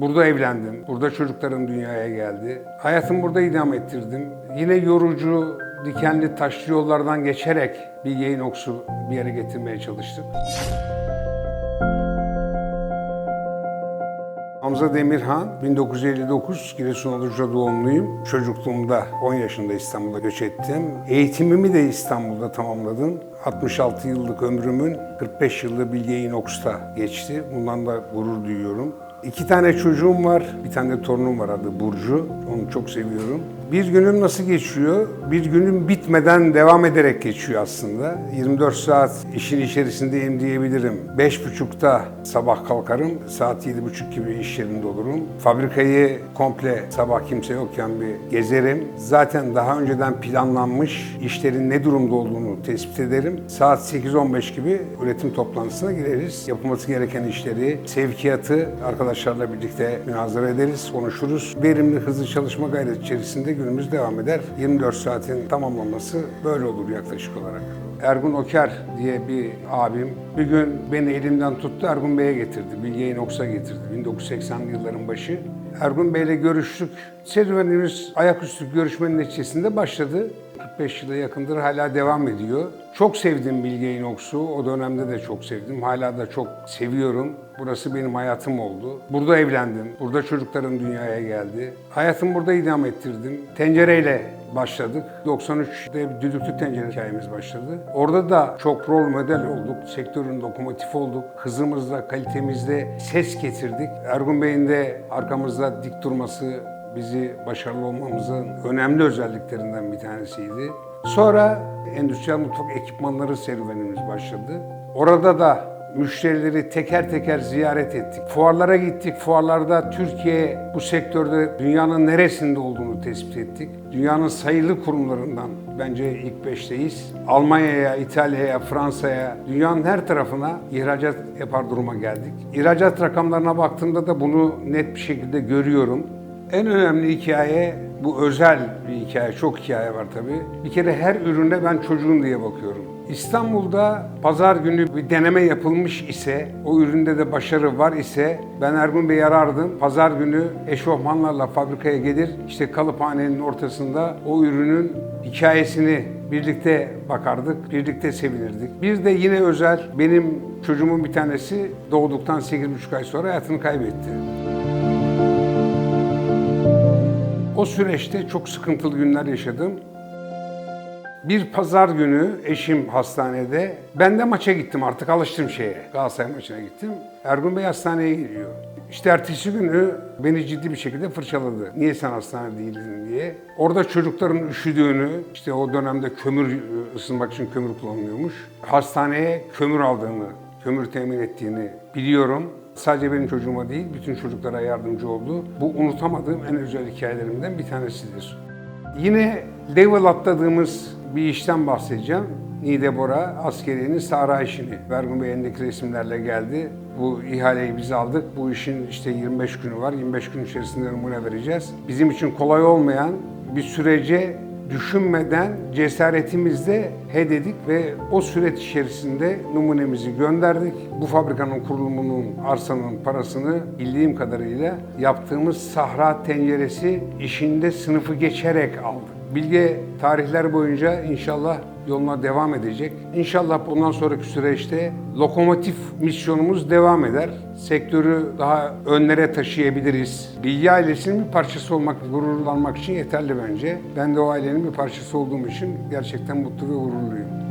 Burada evlendim. Burada çocuklarım dünyaya geldi. Hayatımı burada idam ettirdim. Yine yorucu, dikenli, taşlı yollardan geçerek bir yayın oksu bir yere getirmeye çalıştım. Hamza Demirhan, 1959 Giresunolurca doğumluyum. Çocukluğumda 10 yaşında İstanbul'a göç ettim. Eğitimimi de İstanbul'da tamamladım. 66 yıllık ömrümün 45 yılı Bilge Inox'ta geçti. Bundan da gurur duyuyorum. İki tane çocuğum var. Bir tane de torunum var adı Burcu. Onu çok seviyorum. Bir günüm nasıl geçiyor? Bir günüm bitmeden devam ederek geçiyor aslında. 24 saat işin içerisindeyim diyebilirim. 5.30'da sabah kalkarım. Saat 7.30 gibi iş yerinde olurum. Fabrikayı komple sabah kimse yokken bir gezerim. Zaten daha önceden planlanmış işlerin ne durumda olduğunu tespit ederim. Saat 8-15 gibi üretim toplantısına gireriz. Yapılması gereken işleri, sevkiyatı arkadaşlarla birlikte münazara ederiz, konuşuruz. Verimli, hızlı çalışma gayreti içerisinde günümüz devam eder. 24 saatin tamamlaması böyle olur yaklaşık olarak. Ergun Oker diye bir abim bir gün beni elimden tuttu Ergun Bey'e getirdi. Bilge Inox'a getirdi 1980'li yılların başı. Ergun Bey'le görüştük. Serüvenimiz ayaküstü görüşmenin neticesinde başladı. 45 yıla yakındır hala devam ediyor. Çok sevdim Bilge Inox'u. O dönemde de çok sevdim. Hala da çok seviyorum. Burası benim hayatım oldu. Burada evlendim. Burada çocuklarım dünyaya geldi. Hayatımı burada idam ettirdim. Tencereyle başladık. 93'te bir düdüklü tencere hikayemiz başladı. Orada da çok rol model olduk. Sektörün lokomotifi olduk. Hızımızla, kalitemizle ses getirdik. Ergun Bey'in de arkamızda dik durması bizi başarılı olmamızın önemli özelliklerinden bir tanesiydi. Sonra endüstriyel mutfak ekipmanları serüvenimiz başladı. Orada da müşterileri teker teker ziyaret ettik. Fuarlara gittik. Fuarlarda Türkiye bu sektörde dünyanın neresinde olduğunu tespit ettik. Dünyanın sayılı kurumlarından bence ilk beşteyiz. Almanya'ya, İtalya'ya, Fransa'ya, dünyanın her tarafına ihracat yapar duruma geldik. İhracat rakamlarına baktığımda da bunu net bir şekilde görüyorum. En önemli hikaye bu özel bir hikaye. Çok hikaye var tabii. Bir kere her ürüne ben çocuğum diye bakıyorum. İstanbul'da pazar günü bir deneme yapılmış ise, o üründe de başarı var ise ben Ergun Bey'i arardım. Pazar günü eşofmanlarla fabrikaya gelir, işte kalıphanenin ortasında o ürünün hikayesini birlikte bakardık, birlikte sevinirdik. Bir de yine özel, benim çocuğumun bir tanesi doğduktan 8,5 ay sonra hayatını kaybetti. O süreçte çok sıkıntılı günler yaşadım. Bir pazar günü eşim hastanede. Ben de maça gittim artık alıştım şeye. Galatasaray maçına gittim. Ergun Bey hastaneye geliyor. İşte ertesi günü beni ciddi bir şekilde fırçaladı. Niye sen hastanede değildin diye. Orada çocukların üşüdüğünü, işte o dönemde kömür ısınmak için kömür kullanılıyormuş. Hastaneye kömür aldığını, kömür temin ettiğini biliyorum. Sadece benim çocuğuma değil, bütün çocuklara yardımcı oldu. Bu unutamadığım en özel hikayelerimden bir tanesidir. Yine level atladığımız bir işten bahsedeceğim. Nide Bora askeriyenin Sahra işini. Vergun Bey elindeki resimlerle geldi. Bu ihaleyi biz aldık. Bu işin işte 25 günü var. 25 gün içerisinde numune vereceğiz. Bizim için kolay olmayan bir sürece düşünmeden cesaretimizle he dedik ve o süreç içerisinde numunemizi gönderdik. Bu fabrikanın kurulumunun arsanın parasını bildiğim kadarıyla yaptığımız Sahra tenceresi işinde sınıfı geçerek aldık. Bilge tarihler boyunca inşallah yoluna devam edecek. İnşallah bundan sonraki süreçte lokomotif misyonumuz devam eder. Sektörü daha önlere taşıyabiliriz. Bilgi ailesinin bir parçası olmak, gururlanmak için yeterli bence. Ben de o ailenin bir parçası olduğum için gerçekten mutlu ve gururluyum.